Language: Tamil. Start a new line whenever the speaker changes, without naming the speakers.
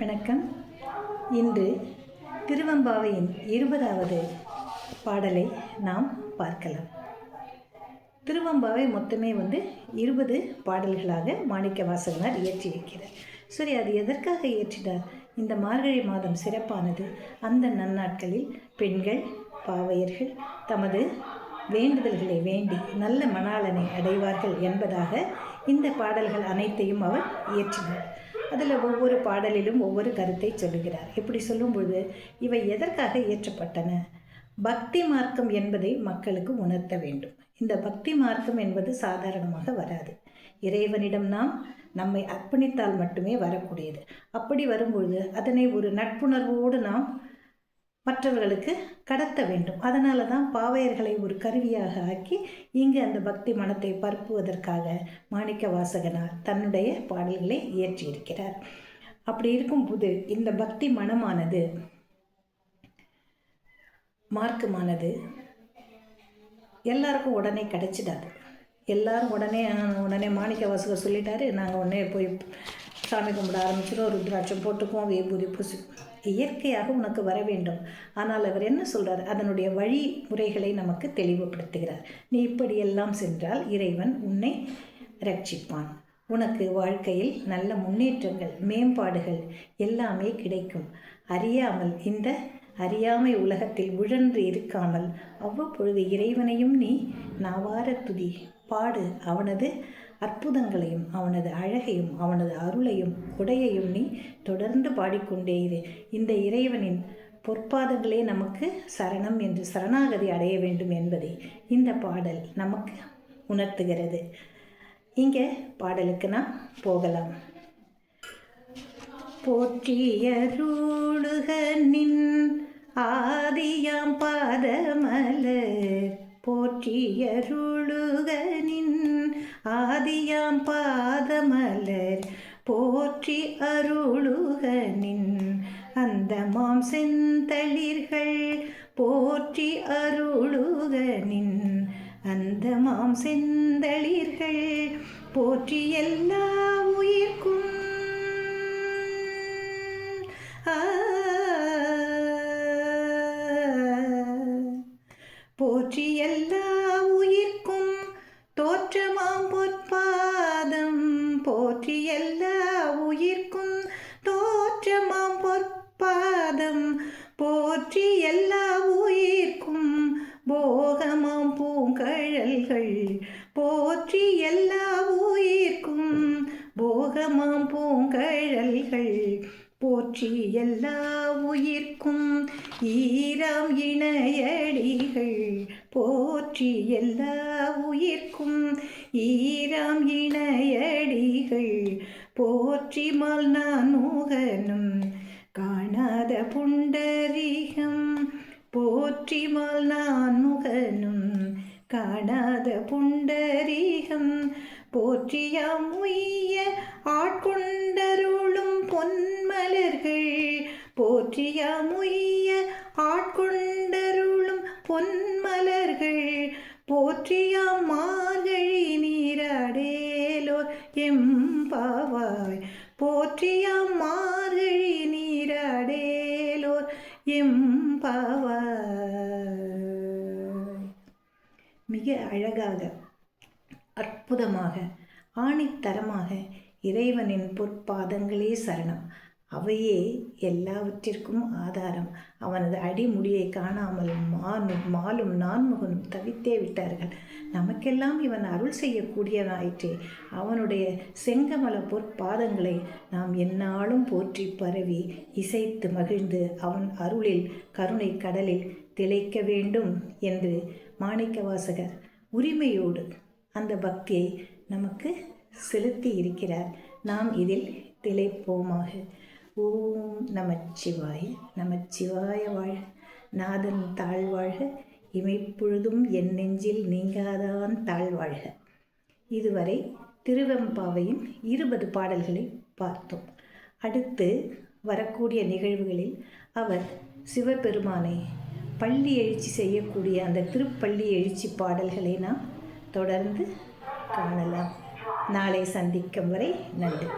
வணக்கம் இன்று திருவம்பாவையின் இருபதாவது பாடலை நாம் பார்க்கலாம் திருவம்பாவை மொத்தமே வந்து இருபது பாடல்களாக மாணிக்க வாசகனார் இயற்றியிருக்கிறார் சரி அது எதற்காக இயற்றினார் இந்த மார்கழி மாதம் சிறப்பானது அந்த நன்னாட்களில் பெண்கள் பாவையர்கள் தமது வேண்டுதல்களை வேண்டி நல்ல மனாலனை அடைவார்கள் என்பதாக இந்த பாடல்கள் அனைத்தையும் அவர் இயற்றினார் அதில் ஒவ்வொரு பாடலிலும் ஒவ்வொரு கருத்தை சொல்லுகிறார் இப்படி சொல்லும்பொழுது இவை எதற்காக இயற்றப்பட்டன பக்தி மார்க்கம் என்பதை மக்களுக்கு உணர்த்த வேண்டும் இந்த பக்தி மார்க்கம் என்பது சாதாரணமாக வராது இறைவனிடம் நாம் நம்மை அர்ப்பணித்தால் மட்டுமே வரக்கூடியது அப்படி வரும்பொழுது அதனை ஒரு நட்புணர்வோடு நாம் மற்றவர்களுக்கு கடத்த வேண்டும் அதனால தான் பாவையர்களை ஒரு கருவியாக ஆக்கி இங்கு அந்த பக்தி மனத்தை பரப்புவதற்காக மாணிக்க வாசகனார் தன்னுடைய பாடல்களை இயற்றியிருக்கிறார் அப்படி இருக்கும்போது இந்த பக்தி மனமானது மார்க்குமானது எல்லாருக்கும் உடனே கிடைச்சிடாது எல்லாரும் உடனே உடனே மாணிக்க வாசகர் சொல்லிட்டாரு நாங்கள் உடனே போய் சாமி கும்பிட ஆரம்பிச்சிடும் ருத்ராட்சம் போட்டுக்குவோம் வேபூதி பூசி இயற்கையாக உனக்கு வர வேண்டும் ஆனால் அவர் என்ன சொல்கிறார் அதனுடைய வழிமுறைகளை நமக்கு தெளிவுபடுத்துகிறார் நீ இப்படியெல்லாம் சென்றால் இறைவன் உன்னை ரட்சிப்பான் உனக்கு வாழ்க்கையில் நல்ல முன்னேற்றங்கள் மேம்பாடுகள் எல்லாமே கிடைக்கும் அறியாமல் இந்த அறியாமை உலகத்தில் உழன்று இருக்காமல் அவ்வப்பொழுது இறைவனையும் நீ நாவார துதி பாடு அவனது அற்புதங்களையும் அவனது அழகையும் அவனது அருளையும் கொடையையும் நீ தொடர்ந்து பாடிக்கொண்டே இரு இந்த இறைவனின் பொற்பாதங்களே நமக்கு சரணம் என்று சரணாகதி அடைய வேண்டும் என்பதை இந்த பாடல் நமக்கு உணர்த்துகிறது இங்கே பாடலுக்கு நாம் போகலாம்
போற்றியருளுக நின் ஆதியாம் பாதமலர் போற்றியருளுக நீ ஆதியாம் பாதமலர் போற்றி அருளுகனின் அந்த மாம் செந்தளிர்கள் போற்றி அருளுகனின் அந்த மாம் செந்தளிர்கள் போற்றி எல்லாம் போற்றி எல்லா உயிர்க்கும் போகமாம் பூங்கழல்கள் போற்றி எல்லா உயிர்க்கும் போகமாம் பூங்கழல்கள் போற்றி எல்லா உயிர்க்கும் ஈரம் இணையடிகள் போற்றி எல்லா உயிர்க்கும் ஈரம் இணையடிகள் போற்றி மால் நான் முகனும் காணாத புண்ட போற்றிமால் நான் முகனும் காணாத புண்டரீகம் போற்றியாம் உய்ய ஆட்கொண்டருளும் பொன்மலர்கள் போற்றியாம் உய்ய ஆட்கொண்டருளும் பொன்மலர்கள் போற்றியாம் மார்கழி நீராடேலோர் எம்பாவாய் போற்றியாம்
அழகாக அற்புதமாக ஆணித்தரமாக இறைவனின் பொற்பாதங்களே சரணம் அவையே எல்லாவற்றிற்கும் ஆதாரம் அவனது அடிமுடியை காணாமல் மானும் மாலும் நான்முகனும் தவித்தே விட்டார்கள் நமக்கெல்லாம் இவன் அருள் செய்யக்கூடியவனாயிற்றே அவனுடைய செங்கமல பொற்பாதங்களை நாம் எந்நாளும் போற்றி பரவி இசைத்து மகிழ்ந்து அவன் அருளில் கருணை கடலில் திளைக்க வேண்டும் என்று மாணிக்கவாசகர் உரிமையோடு அந்த பக்தியை நமக்கு செலுத்தி இருக்கிறார் நாம் இதில் திளைப்போமாக ஓம் நமச்சிவாய நமச்சிவாய வாழ் நாதன் தாழ்வாழ்க இமைப்பொழுதும் என் நெஞ்சில் நீங்காதான் தாழ்வாழ்க இதுவரை திருவெம்பாவையின் இருபது பாடல்களை பார்த்தோம் அடுத்து வரக்கூடிய நிகழ்வுகளில் அவர் சிவபெருமானை பள்ளி எழுச்சி செய்யக்கூடிய அந்த திருப்பள்ளி எழுச்சி பாடல்களை நாம் தொடர்ந்து காணலாம் நாளை சந்திக்கும் வரை நன்றி